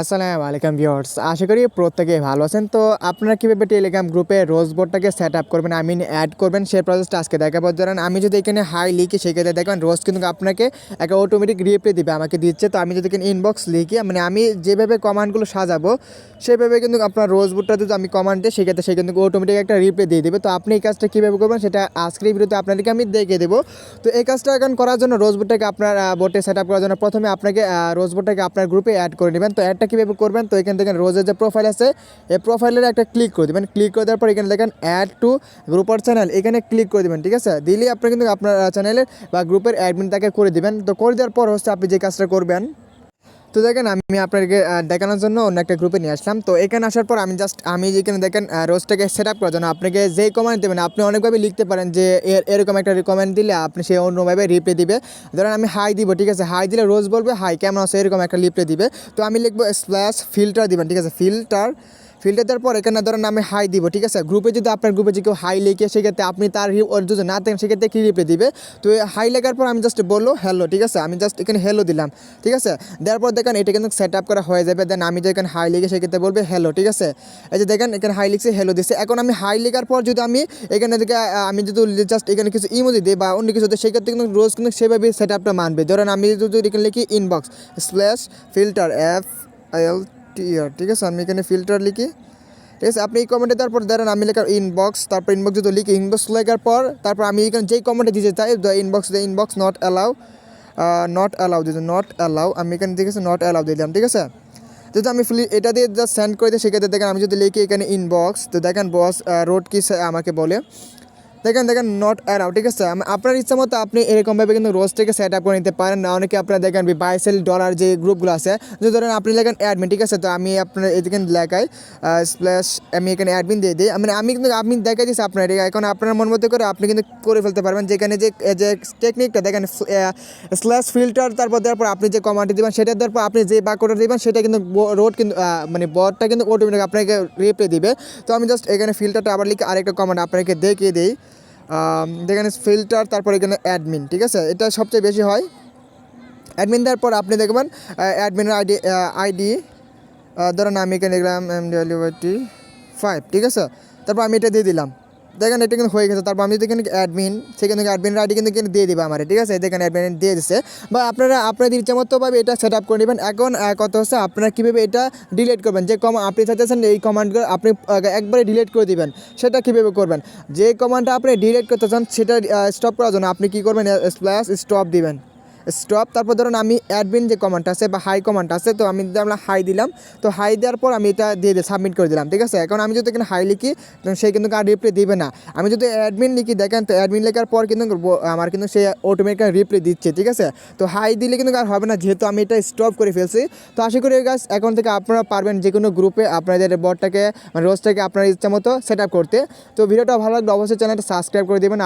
আসসালামু আলাইকুম ভিউয়ার্স, আশা করি প্রত্যেকে ভালো আছেন। তো আপনারা কীভাবে টেলিগ্রাম গ্রুপে রোজ বোর্ডটাকে সেট আপ করবেন আই অ্যাড করবেন, সেই প্রসেসটা আজকে দেখাবো। ধরেন আমি যদি এখানে হাই লিখি সেক্ষেত্রে দেখবেন রোজ কিন্তু আপনাকে একটা অটোমেটিক রিপ্লাই দিবে, আমাকে দিচ্ছে। তো আমি যদি এখানে ইনবক্স লিখি মানে আমি যেভাবে কমান্ডগুলো সাজাবো, সেভাবে কিন্তু আপনার রোজ বোর্ডটা যদি আমি কমান্ড দিই সেক্ষেত্রে সে কিন্তু অটোমেটিক একটা রিপ্লাই দিয়ে দেবে। তো আপনি এই কাজটা কীভাবে করবেন, সেটা আজকের ভিডিওতে আপনাদেরকে আমি দেখে দেবো। তো এই কাজটা এখন করার জন্য রোজ বোর্ডটাকে আপনার বোর্ডে সেট আপ করার জন্য প্রথমে আপনাকে রোজ বোর্ডটাকে আপনার গ্রুপে অ্যাড করে নেবেন। তো অ্যাডটা কীভাবে করবেন? তো এখান থেকে রোজের যে প্রোফাইল আছে, এই প্রোফাইলের একটা ক্লিক করে দেবেন। ক্লিক করে দেওয়ার পর এখানে দেখেন add to group or channel এখানে ক্লিক করে দেবেন, ঠিক আছে? দিলে আপনি কিন্তু আপনার চ্যানেলের বা গ্রুপের অ্যাডমিন তাকে করে দেবেন। তো করে দেওয়ার পর হচ্ছে আপনি যে কাজটা করবেন তো দেখেন, আমি আপনাকে দেখানোর জন্য অন্য একটা গ্রুপে নিয়ে আসলাম। তো এখানে আসার পর আমি জাস্ট আমি যেখানে দেখেন রোজটাকে সেট আপ করার জন্য আপনাকে যেই কমেন্ট দেবেন, আপনি অনেকভাবে লিখতে পারেন যে এর, এরকম একটা কমেন্ট দিলে আপনি সে অন্যভাবে রিপ্লাই দিবে। ধরেন, আমি হাই দিব, ঠিক আছে? হাই দিলে রোজ বলবে হাই কেমন আছে? এরকম একটা রিপ্লাই দিবে। তো আমি লিখব স্ল্যাশ ফিল্টার দিবেন, ঠিক আছে? ফিল্টার ফিল্টার দেওয়ার পর এখানে ধরেন আমি হাই দিব, ঠিক আছে? গ্রুপে যদি আপনার গ্রুপে যে কেউ হাই লিখে, সেক্ষেত্রে আপনি তার যদি না থাকেন সেক্ষেত্রে কী রিপ্লাই দিবে? তো হাই লেখার পর আমি জাস্ট বলল হ্যালো ঠিক আছে? আমি জাস্ট এখানে হ্যালো দিলাম, ঠিক আছে? দেওয়ার পর দেখেন এটা কিন্তু সেট আপ করা হয়ে যাবে। দেন আমি যদি এখানে হাই লিখে, সেক্ষেত্রে বলবে হ্যালো ঠিক আছে? এই যে দেখেন, এখানে হাই লিখছে হ্যালো দিচ্ছে এখন আমি হাই লেখার পর যদি আমি এখানে থেকে আমি যদি জাস্ট এখানে কিছু ইমোজি দিই বা অন্য কিছু দিই, সেক্ষেত্রে কিন্তু রোজ কিন্তু সেভাবে সেট আপটা মানবে। ধরেন আমি যদি এখানে লিখি inbox slash filter F L T R ঠিক আছে? আমি এখানে ফিল্টার লিখি। ঠিক আছে, আপনি এই কমেন্টে তারপর ধরেন আমি লেখার ইনবক্স তারপর ইনবক্স যদি লিখি ইনবক্স লেখার পর তারপর আমি এখানে যেই কমেন্টে দিতে চাই the inbox the inbox not allow not allow দিতে নট অ্যালাউ আমি এখানে ঠিক আছে নট অ্যালাউ দিলাম, ঠিক আছে? যদি আমি ফ্লি এটা দিয়ে জাস্ট সেন্ড করে দিই, সেক্ষেত্রে দেখেন আমি যদি লিখি এখানে ইনবক্স তো দেখেন বস রোড কি আমাকে বলে দেখেন দেখেন নট অ্যালাউ ঠিক আছে? আপনার ইচ্ছা মতো আপনি এরকমভাবে কিন্তু রোজটাকে সেট আপ করে নিতে পারেন। না অনেকে আপনারা দেখেন বাইসেল ডলার যে গ্রুপগুলো আছে, যে ধরেন আপনি লেখেন অ্যাডমিন ঠিক আছে? তো আমি আপনার এদিকে লেখাই স্প্ল্যাশ আমি এখানে অ্যাডমিন দিয়ে দিই। মানে আমি কিন্তু আপনি দেখাই দিচ্ছি আপনার এখন আপনার মন মতো করে আপনি কিন্তু করে ফেলতে পারবেন। যেখানে যে যে টেকনিকটা দেখেন স্ল্যাশ ফিল্টার তারপর দেওয়ার পর আপনি যে কমান্ডটি দেবেন, সেটা দেওয়ার পর আপনি যে বাক্যটা দেবেন, সেটা কিন্তু রোড কিন্তু মানে বটটা কিন্তু অটোমেটিক আপনাকে রিপ্লে দিবে। তো আমি জাস্ট এখানে ফিল্টারটা আবার লিখে আরেকটা কমান্ড আপনাকে দেখিয়ে দিই। যেখানে ফিল্টার তারপর এখানে অ্যাডমিন ঠিক আছে? এটা সবচেয়ে বেশি হয়। অ্যাডমিন দেওয়ার পর আপনি দেখবেন অ্যাডমিনের আইডি আইডি ধরেন আমি এখানে লিখলাম এম ডেলিভারি ফাইভ ঠিক আছে? তারপর আমি এটা দিয়ে দিলাম। দেখেন এটা কিন্তু হয়ে গেছে। তারপর আমি যদি এখানে অ্যাডমিন সেখান থেকে অ্যাডমিনের আইডি কিন্তু এখানে দিয়ে দিবে আমার, ঠিক আছে? দেখেন অ্যাডমিন দিয়ে দিচ্ছে বা আপনারা, আপনাদের ইচ্ছা মতোভাবে এটা সেট আপ করে নেবেন। এখন কত হচ্ছে আপনারা কীভাবে এটা ডিলিট করবেন? যে কম আপনি চাইতেছেন, এই কমান্ডগুলো আপনি একবারে ডিলিট করে দিবেন। সেটা কীভাবে করবেন? যে কমান্ডটা আপনি ডিলিট করতে চান, সেটা স্টপ করার জন্য আপনি কী করবেন? স্প্ল্যাশ স্টপ দিবেন। স্টপ তারপর ধরুন আমি অ্যাডমিন যে কমান্ড আছে বা হাই কমান্ড আছে, তো আমি যদি আমরা হাই দিলাম, তো হাই দেওয়ার পর আমি এটা দিয়ে দিই সাবমিট করে দিলাম, ঠিক আছে? এখন আমি যদি এখানে হাই লিখি, তো সে কিন্তু আর রিপ্লাই দিবে না। আমি যদি অ্যাডমিন লিখি, দেখেন তো অ্যাডমিন লেখার পর কিন্তু আমার কিন্তু সে অটোমেটিক রিপ্লাই দিচ্ছে, ঠিক আছে? তো হাই দিলে কিন্তু আর হবে না, যেহেতু আমি এটা স্টপ করে ফেলছি। তো আশা করি গাছ এখন থেকে আপনারা পারবেন যে কোনো গ্রুপে আপনাদের বটটাকে মানে রোজটাকে আপনার ইচ্ছা মতো সেট করতে। তো ভিডিওটা ভালো লাগলে অবশ্যই চ্যানেলটা সাবস্ক্রাইব করে দেবেন